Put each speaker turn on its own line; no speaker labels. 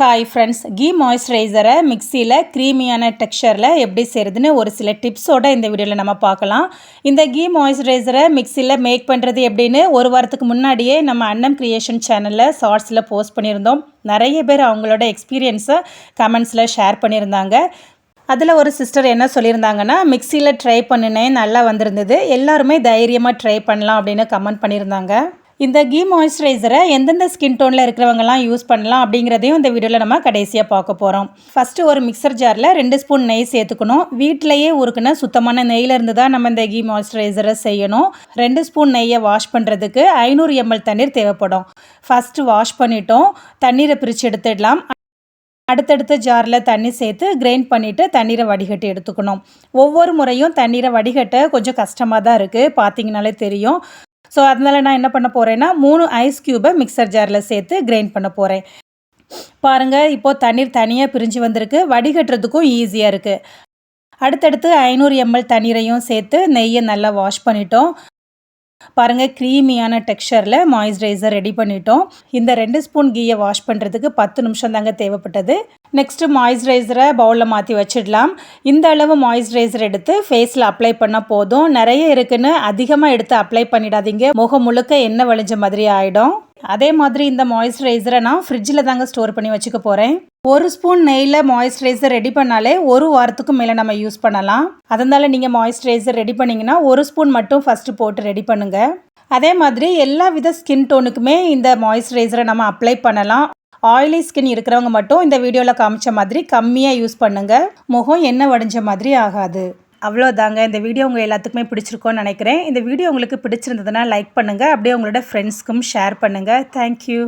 Hi friends key மாய்ஸ்சரைசரை மிக்சியில் க்ரீமியான டெக்ஸ்சரில் எப்படி செய்கிறதுன்னு ஒரு சில டிப்ஸோட இந்த வீடியோவில் நம்ம பார்க்கலாம். இந்த கீ மாய்ஸ்சரைசரை மிக்சியில் மேக் பண்ணுறது எப்படின்னு ஒரு வாரத்துக்கு முன்னாடியே நம்ம அன்னம் க்ரியேஷன் சேனலில் ஷார்ட்ஸில் போஸ்ட் பண்ணியிருந்தோம். நிறைய பேர் அவங்களோட எக்ஸ்பீரியன்ஸை கமெண்ட்ஸில் ஷேர் பண்ணியிருந்தாங்க. அதில் ஒரு சிஸ்டர் என்ன சொல்லியிருந்தாங்கன்னா மிக்சியில் ட்ரை பண்ணினேன் நல்லா வந்திருந்தது. எல்லாருமே தைரியமாக ட்ரை பண்ணலாம் அப்படின்னு கமெண்ட் பண்ணியிருந்தாங்க. இந்த கீ மாய்ஸ்சரைசரை எந்தெந்த ஸ்கின் டோனில் இருக்கிறவங்கலாம் யூஸ் பண்ணலாம் அப்படிங்கிறதையும் இந்த வீடியோவில் நம்ம கடைசியாக பார்க்க போகிறோம் ஃபஸ்ட்டு ஒரு மிக்சர் ஜாரில் ரெண்டு ஸ்பூன் நெய் சேர்த்துக்கணும். வீட்டிலையே உருக்குன சுத்தமான நெய்யிலேருந்து தான் நம்ம இந்த கீ மாய்ஸ்சரைசரை செய்யணும். ரெண்டு ஸ்பூன் நெய்யை வாஷ் பண்ணுறதுக்கு ஐநூறு எம்எல் தண்ணீர் தேவைப்படும். ஃபஸ்ட்டு வாஷ் பண்ணிட்டோம். தண்ணீரை பிரித்து எடுத்துடலாம். அடுத்தடுத்த ஜாரில் தண்ணி சேர்த்து கிரைண்ட் பண்ணிவிட்டு தண்ணீரை வடிகட்டி எடுத்துக்கணும். ஒவ்வொரு முறையும் தண்ணீரை வடிகட்ட கொஞ்சம் கஷ்டமாக தான் இருக்குது பார்த்தீங்கனாலே தெரியும். ஸோ அதனால் நான் என்ன பண்ண போகிறேன்னா மூணு ஐஸ் க்யூபை மிக்சர் ஜாரில் சேர்த்து கிரைண்ட் பண்ண போகிறேன் பாருங்கள் இப்போது தண்ணீர் தனியாக பிரிஞ்சு வந்திருக்கு. வடிகட்டுறதுக்கும் ஈஸியாக இருக்குது அடுத்தடுத்து ஐநூறு எம்எல் தண்ணீரையும் சேர்த்து நெய்யை நல்லா வாஷ் பண்ணிட்டோம். பாருங்கள் க்ரீமியான டெக்ஸ்சரில் மாய்ஸ்சரைசர் ரெடி பண்ணிட்டோம். இந்த ரெண்டு ஸ்பூன் கீயை வாஷ் பண்ணுறதுக்கு பத்து நிமிஷம் தாங்க தேவைப்பட்டது. நெக்ஸ்ட்டு மாய்ஸ்சரைசரை பவுலில் மாற்றி வச்சிடலாம். இந்த அளவு மாய்ஸ்சரைசர் எடுத்து ஃபேஸில் அப்ளை பண்ணால் போதும். நிறைய இருக்குன்னு அதிகமாக எடுத்து அப்ளை பண்ணிடாதீங்க. முகம் முழுக்க எண்ணெய் வழிஞ்ச மாதிரி ஆகிடும் அதே மாதிரி இந்த மாய்ஸ்சரைசரை நான் ஃப்ரிட்ஜில் தாங்க ஸ்டோர் பண்ணி வச்சுக்க போகிறேன் ஒரு ஸ்பூன் நெய்யில் மாய்ஸ்சரைசர் ரெடி பண்ணாலே ஒரு வாரத்துக்கும் மேலே நம்ம யூஸ் பண்ணலாம். அதனால் நீங்கள் மாய்ஸ்சரைசர் ரெடி பண்ணிங்கன்னா ஒரு ஸ்பூன் மட்டும் ஃபஸ்ட்டு போட்டு ரெடி பண்ணுங்கள் அதே மாதிரி எல்லா வித ஸ்கின் டோனுக்குமே இந்த மாய்ஸ்சரைசரை நம்ம அப்ளை பண்ணலாம். ஆயிலி ஸ்கின் இருக்கிறவங்க மட்டும் இந்த வீடியோவில் காமிச்ச மாதிரி கம்மியாக யூஸ் பண்ணுங்கள் முகம் எண்ணெய் வடிஞ்ச மாதிரி ஆகாது. அவ்வளோதாங்க. இந்த வீடியோ உங்கள் எல்லாத்துக்குமே பிடிச்சிருக்கோன்னு நினைக்கிறேன். இந்த வீடியோ உங்களுக்கு பிடிச்சிருந்ததுன்னா லைக் பண்ணுங்கள் அப்படியே உங்களோட ஃப்ரெண்ட்ஸ்க்கும் ஷேர் பண்ணுங்கள் தேங்க்யூ